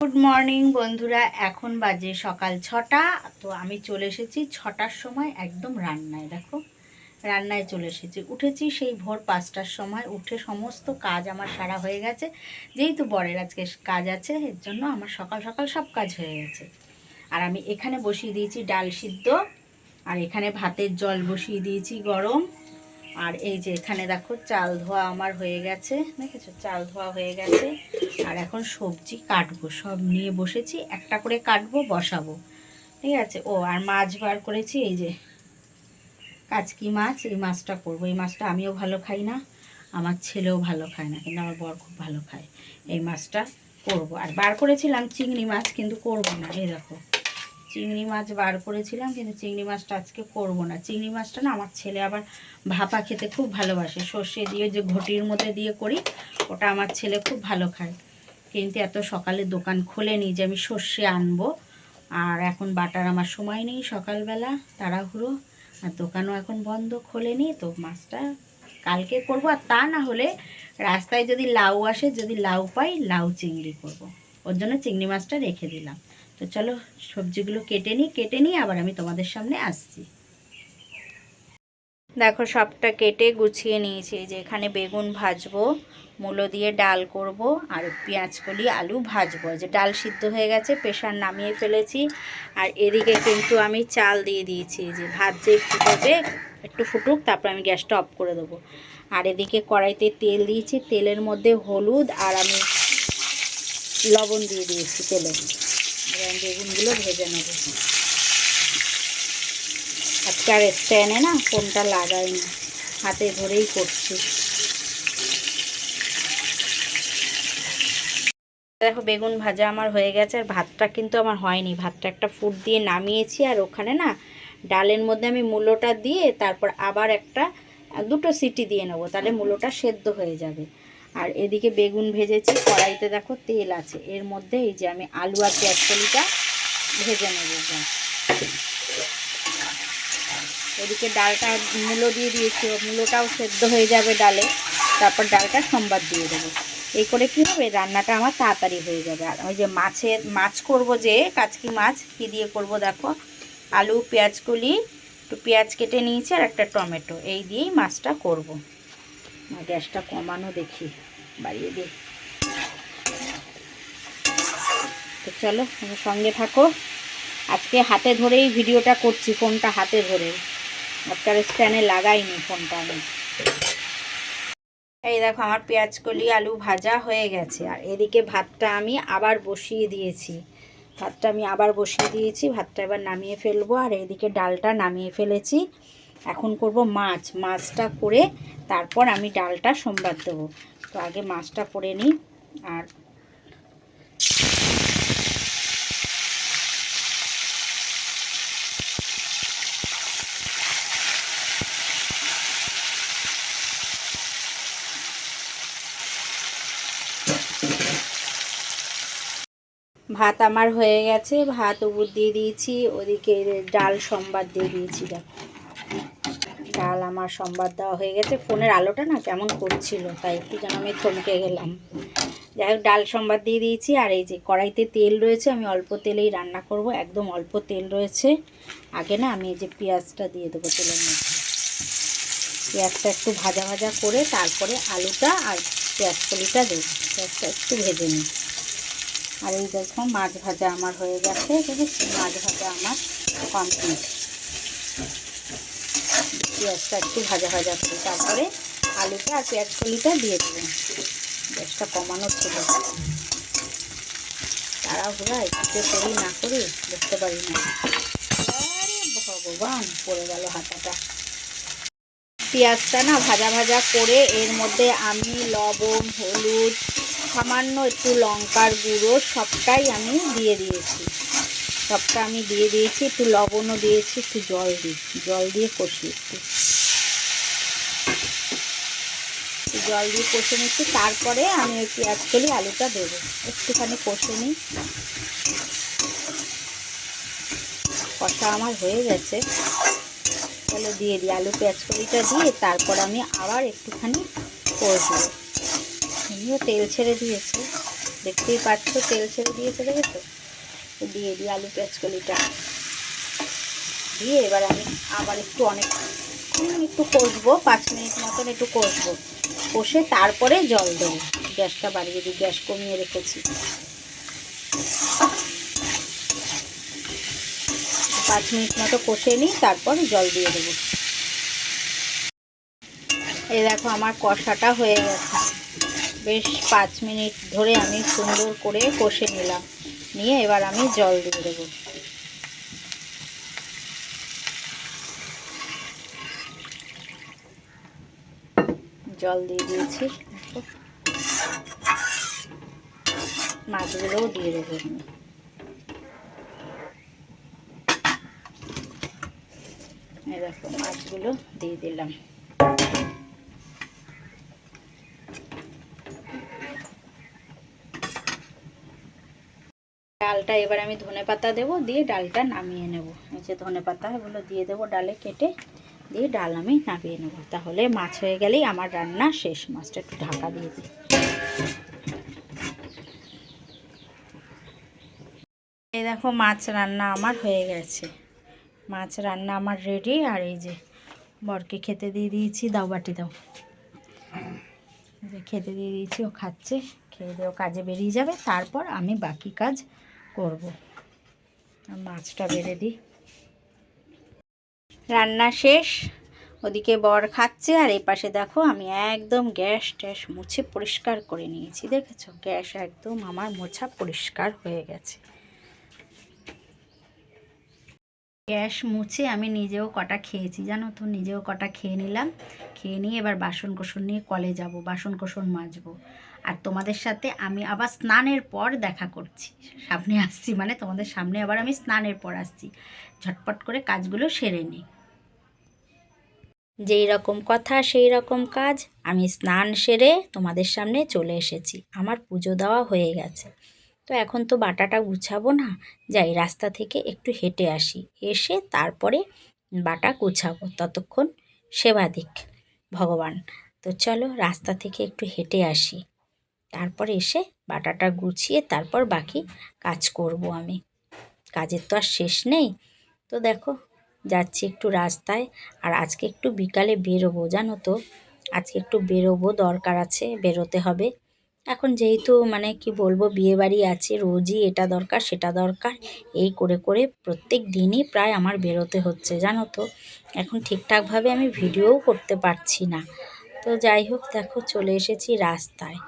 Good morning বন্ধুরা। এখন বাজে সকাল ছটা, তো আমি চলে এসেছি ছটার সময় একদম রান্নায়, দেখো। রান্নায় চলে এসেছি। উঠেছি সেই ভোর পাঁচটার সময়, উঠে সমস্ত কাজ আমার সারা হয়ে গেছে। যেহেতু বরের আজকে কাজ আছে, এর জন্য আমার সকাল সকাল সব কাজ হয়ে গেছে। আর আমি এখানে বসিয়ে দিয়েছি ডাল সিদ্ধ, আর এখানে ভাতের জল বসিয়ে দিয়েছি গরম। আর এই যে এখানে দেখো, চাল ধোয়া আমার হয়ে গেছে, দেখেছ? চাল ধোয়া হয়ে গেছে। আর এখন সবজি কাটবো, সব নিয়ে বসেছি, একটা করে কাটবো, বসাবো। ঠিক আছে? ও, আর মাছ বার করেছি, এই যে কাচকি মাছ, এই মাছটা করব। এই মাছটা আমিও ভালো খাই না, আমার ছেলেও ভালো খায় না, কিন্তু আমার বর খুব ভালো খায়। এই মাছটা করব। আর বার করেছিলাম চিংড়ি মাছ, কিন্তু করব না, এই দেখো। চিংড়ি মাছ বার করেছিলাম, কিন্তু চিংড়ি মাছটা আজকে করব না। চিংড়ি মাছটা না, আমার ছেলে আবার ভাপা খেতে খুব ভালোবাসে। সর্ষে দিয়ে যে ঘটির মধ্যে দিয়ে করি, ওটা আমার ছেলে খুব ভালো খায়। কিন্তু এত সকালে দোকান খোলেনি যে আমি সর্ষে আনব। আর এখন বাটার আমার সময় নেই সকালবেলা, তাড়াহুড়ো। আর দোকানও এখন বন্ধ, খোলেনি। তো মাছটা কালকে করব। আর তা না হলে রাস্তায় যদি লাউ আসে, যদি লাউ পাই, লাউ চিংড়ি করব। ওর জন্য চিংড়ি মাছটা রেখে দিলাম। তো চলো সবজিগুলো কেটে নিই কেটে নিই, আবার আমি তোমাদের সামনে আসছি। দেখো, সবটা কেটে গুছিয়ে নিয়েছি। যে এখানে বেগুন ভাজবো, মূলো দিয়ে ডাল করব, আর পেঁয়াজ কলি আলু ভাজবো। যে ডাল সিদ্ধ হয়ে গেছে, প্রেশার নামিয়ে ফেলেছি। আর এদিকে কিন্তু আমি চাল দিয়ে দিয়েছি। যে ভাত যে ফুটবে একটু ফুটুক, তারপর আমি গ্যাসটা অফ করে দেবো। আর এদিকে কড়াইতে তেল দিয়েছি। তেলের মধ্যে হলুদ আর আমি লবণ দিয়ে দিয়েছি তেলে। বেগুনগুলো ভেজে নেব। আজকে আর স্ট্যান্ডে না, ফোনটা লাগাইনি হাতে ধরেই করছি। দেখো, বেগুন ভাজা আমার হয়ে গেছে, আর ভাতটা কিন্তু আমার হয়নি। ভাতটা একটা ফুট দিয়ে নামিয়েছি, আর ওখানে না ডালের মধ্যে আমি মূলোটা দিয়ে তারপর আবার একটা, দুটো সিটি দিয়ে নেব, তাহলে মূলোটা সেদ্ধ হয়ে যাবে। আর এদিকে বেগুন ভেজেছি, কড়াইতে দেখো তেল আছে। এর মধ্যে এই যে আমি আলু আর পেঁয়াজ কলিটা ভেজে নেব। ওদিকে ডালটা মূলো দিয়ে দিয়েছি মূলোটাও সেদ্ধ হয়ে যাবে ডালে। তারপর ডালটা সোমবার দিয়ে দেবো। এই করে কী হবে? রান্নাটা আমার তাড়াতাড়ি হয়ে যাবে। আর ওই যে মাছের, মাছ করব যে, কাচকি মাছ, কী দিয়ে করব দেখো? আলু পেঁয়াজ কলি একটু পেঁয়াজ কেটে নিয়েছি আর একটা টমেটো। এই দিয়েই মাছটা করব। গ্যাসটা কমানো দেখি, বাড়িয়ে দিই তো চলো সঙ্গে থাকো। আজকে হাতে ধরেই ভিডিওটা করছি ফোনটা হাতে ধরে? আজকাল স্ট্যান্ডে লাগাইনি ফোনটা আমি। এই দেখো, আমার পেঁয়াজ কলি আলু ভাজা হয়ে গেছে। আর এদিকে ভাতটা আমি আবার বসিয়ে দিয়েছি। ভাতটা আমি আবার বসিয়ে দিয়েছি, ভাতটা এবার নামিয়ে ফেলব। আর এদিকে ডালটা নামিয়ে ফেলেছি। এখন করব মাছ। মাছটা করে তারপর আমি ডালটা সোমবার দেবো। তো আগে মাছটা করে নিই। আর ভাত আমার হয়ে গেছে, ভাত উবুর দিয়ে দিয়েছি, ওদিকে ডাল সম্বাদ দিয়ে দিয়েছি ডাল আমার সম্বাদ দেওয়া হয়ে গেছে, ফোনের আলোটা না কেমন করছিল, তাই একটু যেন আমি থমকে গেলাম। যাই হোক, ডাল সম্বাদ দিয়ে দিয়েছি, আর এই যে কড়াইতে তেল রয়েছে, আমি অল্প তেলেই রান্না করব, একদম অল্প তেল রয়েছে। আগে না আমি এই যে পেঁয়াজটা দিয়ে দেবো তেলের মধ্যে। পেঁয়াজটা একটু ভাজা ভাজা করে, তারপরে আলুটা আর পেঁয়াজ কলিটা দেবো, পেঁয়াজটা একটু ভেজে নিই। আর এই দেখো মাছ ভাজা আমার হয়ে গেছে বুঝেছি মাছ ভাজা আমার কমপ্লিট পেঁয়াজটা একটু ভাজা ভাজা করি তারপরে আলুটা আর পেঁয়াজ কলিটা দিয়ে দেবেন গ্যাসটা কমানো ছিল। তাড়াহুড়া, একটু করি না করি বুঝতে পারি না। ভগবান, পড়ে গেল হাতাটা। পেঁয়াজটা না ভাজা ভাজা করে এর মধ্যে আমি লবণ, হলুদ সামান্য একটু লঙ্কার গুঁড়ো, সবটাই আমি দিয়ে দিয়েছি। সবটা আমি দিয়ে দিয়েছি, একটু লবণও দিয়েছি, একটু জল দিই জল দিয়ে কষি একটু। জল দিয়ে কষে নিচ্ছি, তারপরে আমি ওই পেঁয়াজ আলুটা দেবো। একটুখানি কষে নিই। কষা আমার হয়ে গেছে। তাহলে দিয়ে দিই, আলু পেঁয়াজ কলিটা দিয়ে, তারপর আমি আবার একটুখানি কষবো। এমনিও তেল ছেড়ে দিয়েছে। দেখতেই পাচ্ছ, তেল ছেড়ে দিয়েছে, দেখেছ? দিয়ে দিই আলু পেঁয়াজ কলিটা দিয়ে এবার আমি আবার একটু অনেক একটু কষবো, পাঁচ মিনিট মতন একটু কষবো। কষে তারপরে জল দেবো। গ্যাসটা বাড়িয়ে দিই, গ্যাস কমিয়ে রেখেছি। পাঁচ মিনিট মতো কষে নিই, তারপর জল দিয়ে দেবো। এই দেখো, আমার কষাটা হয়ে গেছে। বেশ পাঁচ মিনিট ধরে আমি সুন্দর করে কষে নিলাম। নিয়ে এবার আমি জল দিয়ে দেবো। জল দিয়ে দিয়েছি। মাছগুলোও দিয়ে দেবো। দেখো, মাছগুলো দিয়ে দিলাম। ডালটা এবার আমি ধনে পাতা দেবো, দিয়ে ডালটা নামিয়ে নেব। এই যে ধনে পাতা এগুলো দিয়ে দেবো ডালে কেটে, দিয়ে ডাল আমি নামিয়ে নেব। তাহলে মাছ হয়ে গেলেই আমার রান্না শেষ। মাছটা একটু ঢাকা দিয়ে দিই। এই দেখো, মাছ রান্না আমার হয়ে গেছে। মাছ রান্না আমার রেডি, আর এই যে বরকে খেতে দিয়ে দিয়েছি, দাও বাটি দাও। খেতে দিয়ে দিয়েছি, ও খাচ্ছে। খেয়ে দিয়ে কাজে বেরিয়ে যাবে। তারপর আমি বাকি কাজ করব। মাছটা বেড়ে দিই। রান্না শেষ। ওদিকে বর খাচ্ছে আর এই পাশে দেখো আমি একদম গ্যাস ট্যাস মুছে পরিষ্কার করে নিয়েছি, দেখেছ? গ্যাস একদম আমার মোছা পরিষ্কার হয়ে গেছে। গ্যাস মুছে আমি নিজেও কটা খেয়েছি, জানো তো? নিজেও কটা খেয়ে নিলাম। খেয়ে নিয়ে এবার বাসন কোসন নিয়ে কলে যাব বাসন কোসন মাজবো। আর তোমাদের সাথে আমি আবার স্নানের পর দেখা করছি। সামনে আসছি মানে তোমাদের সামনে আবার আমি স্নানের পর আসছি। ঝটপট করে কাজগুলো সেরে নিই যেই রকম কথা, সেই রকম কাজ, আমি স্নান সেরে তোমাদের সামনে চলে এসেছি। আমার পুজো দেওয়া হয়ে গেছে। তো এখন তো বাটাটা গুছাবো না, যাই রাস্তা থেকে একটু হেঁটে আসি। এসে তারপরে বাটা গুছাবো। ততক্ষণ সেবা দিক, ভগবান। তো চলো রাস্তা থেকে একটু হেঁটে আসি। তারপর এসে বাটাটা গুছিয়ে তারপর বাকি কাজ করব আমি। কাজের তো আর শেষ নেই। তো দেখো, যাচ্ছি একটু রাস্তায়। আর আজকে একটু বিকালে বেরোবো, জানো তো? আজকে একটু বেরোবো, দরকার আছে, বেরোতে হবে। এখন যেহেতু মানে কি বলব বিয়ে বাড়ি আছে, রোজই এটা দরকার, সেটা দরকার। এই করে করে প্রত্যেক দিনই প্রায় আমার বেরোতে হচ্ছে, জানো তো? এখন ঠিকঠাকভাবে আমি ভিডিওও করতে পারছি না। তো যাই হোক, দেখো চলে এসেছি রাস্তায়।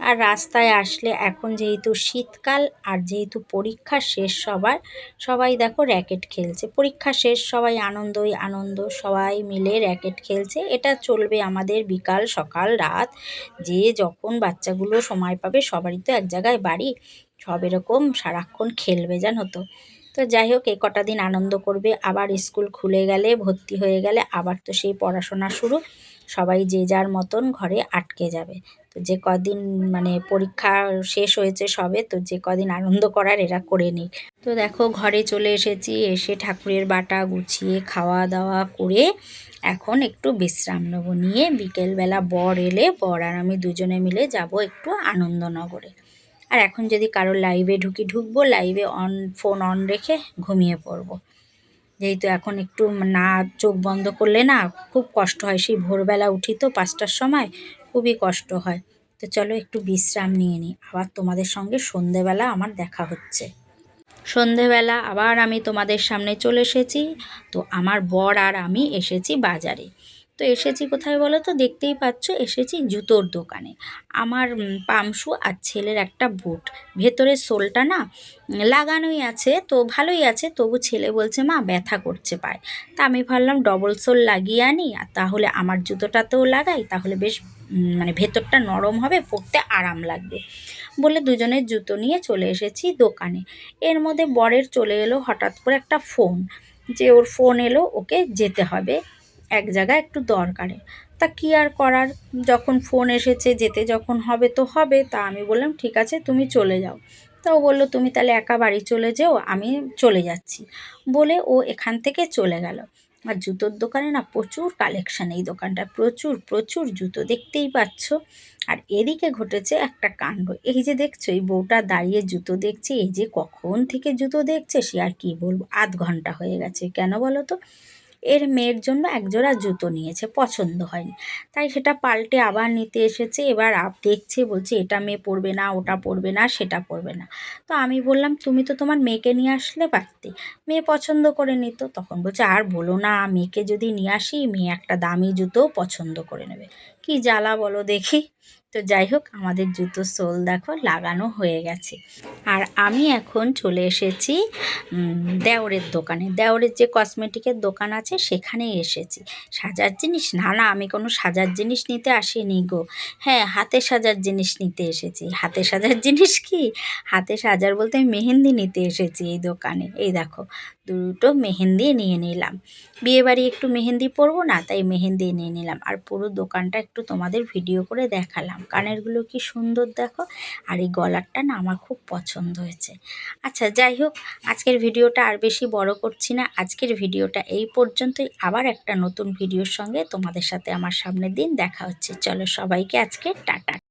আর রাস্তায় আসলে এখন যেহেতু শীতকাল আর যেহেতু পরীক্ষা শেষ সবার, সবাই দেখো র্যাকেট খেলছে। পরীক্ষা শেষ, সবাই আনন্দই আনন্দ, সবাই মিলে র্যাকেট খেলছে। এটা চলবে আমাদের বিকাল, সকাল, রাত। যে যখন বাচ্চাগুলো সময় পাবে, সবারই তো এক জায়গায় বাড়ি। সব এরকম সারাক্ষণ খেলবে, জানো তো। তো যাই হোক এই কটা দিন আনন্দ করবে। আবার স্কুল খুলে গেলে, ভর্তি হয়ে গেলে, আবার তো সেই পড়াশোনা শুরু। সবাই যে যার মতন ঘরে আটকে যাবে। যে কদিন মানে পরীক্ষা শেষ হয়েছে সবে, তো যে কদিন আনন্দ করার এরা করে নিক। তো দেখো, ঘরে চলে এসেছি, এসে ঠাকুরের বাটা গুছিয়ে খাওয়া দাওয়া করে এখন একটু বিশ্রাম নেব। নিয়ে বিকেলবেলা বর এলে, বর আর আমি দুজনে মিলে যাব একটু আনন্দনগরে। আর এখন যদি কারও লাইভে ঢুকি, ঢুকবো, লাইভে অন, ফোন অন রেখে ঘুমিয়ে পড়ব। যেহেতু এখন একটু না, চোখ বন্ধ করলে না খুব কষ্ট হয়। সেই ভোরবেলা উঠি তো পাঁচটার সময় খুবই কষ্ট হয়। তো চলো একটু বিশ্রাম নিয়ে নিই আবার তোমাদের সঙ্গে সন্ধেবেলা আমার দেখা হচ্ছে। সন্ধেবেলা আবার আমি তোমাদের সামনে চলে এসেছি। তো আমার বর আর আমি এসেছি বাজারে। তো এসেছি কোথায় বলো তো? দেখতেই পাচ্ছ, এসেছি জুতোর দোকানে। আমার পামশু আর ছেলের একটা বুট। ভেতরের সোলটা না লাগানোই আছে, তো ভালোই আছে। তবু ছেলে বলছে, মা, ব্যথা করছে পায়। তা আমি ভাবলাম, ডবল সোল লাগিয়ে আনি, আর তাহলে আমার জুতোটাতেও লাগাই, তাহলে বেশ মানে ভেতরটা নরম হবে, পরতে আরাম লাগবে। বলে দুজনের জুতো নিয়ে চলে এসেছি দোকানে। এর মধ্যে বরের চলে এলো হঠাৎ করে একটা ফোন। যে ওর ফোন এলো, ওকে যেতে হবে। এক জায়গায় একটু দরকারে। তা কী আর করার? যখন ফোন এসেছে, যেতে যখন হবে তো হবে। তা আমি বললাম, ঠিক আছে, তুমি চলে যাও। তা ও বলল, তুমি তাহলে একা বাড়ি চলে যেও, আমি চলে যাচ্ছি। বলে ও এখান থেকে চলে গেল। আমার জুতোর দোকানে না প্রচুর কালেকশান এই দোকানটা। প্রচুর প্রচুর জুতো দেখতেই পাচ্ছ। আর এদিকে ঘটেছে একটা কাণ্ড। এই যে দেখছ, এই বউটা দাঁড়িয়ে জুতো দেখছে, এই যে কখন থেকে জুতো দেখছে, সে আর কি বলব? আধ ঘণ্টা হয়ে গেছে। কেন বলো তো? এর মেয়ের জন্য একজোড়া জুতো নিয়েছে, পছন্দ হয়নি। তাই সেটা পাল্টে আবার নিতে এসেছে, এবার আপ দেখছে, বলছে এটা মেয়ে পরবে না, ওটা পরবে না, সেটা পরবে না। তো আমি বললাম, তুমি তো তোমার মেয়েকে নিয়ে আসলে পারতে মেয়ে পছন্দ করে নিত, তখন বলছে, আর বলো না, মেয়েকে যদি নিয়ে আসি, মেয়ে একটা দামি জুতো পছন্দ করে নেবে। কি জ্বালা বলো দেখি। তো যাই হোক, আমাদের জুতোর সোল দেখো, লাগানো হয়ে গেছে। আর আমি এখন চলে এসেছি দেওরের দোকানে। দেওরের যে কসমেটিকের দোকান আছে, সেখানেই এসেছি। সাজার জিনিস? না না, আমি কোনো সাজার জিনিস নিতে আসিনি গো। হ্যাঁ হাতে সাজার জিনিস নিতে এসেছি। হাতে সাজার জিনিস কি? হাতে সাজার বলতে আমি মেহেন্দি নিতে এসেছি এই দোকানে। এই দেখো দুটো মেহেন্দি নিয়ে নিলাম। বিয়েবাড়ি একটু মেহেন্দি পরবো না, তাই মেহেন্দি নিয়ে নিলাম। আর পুরো দোকানটা একটু তোমাদের ভিডিও করে দেখালাম। কানেরগুলো কি সুন্দর দেখো, আর এই গলারটা না আমার খুব পছন্দ হয়েছে। আচ্ছা যাই হোক, আজকের ভিডিওটা আর বেশি বড় করছি না। আজকের ভিডিওটা এই পর্যন্তই। আবার একটা নতুন ভিডিওর সঙ্গে তোমাদের সাথে আমার সামনের দিন দেখা হচ্ছে। চলো সবাইকে আজকে টাটা।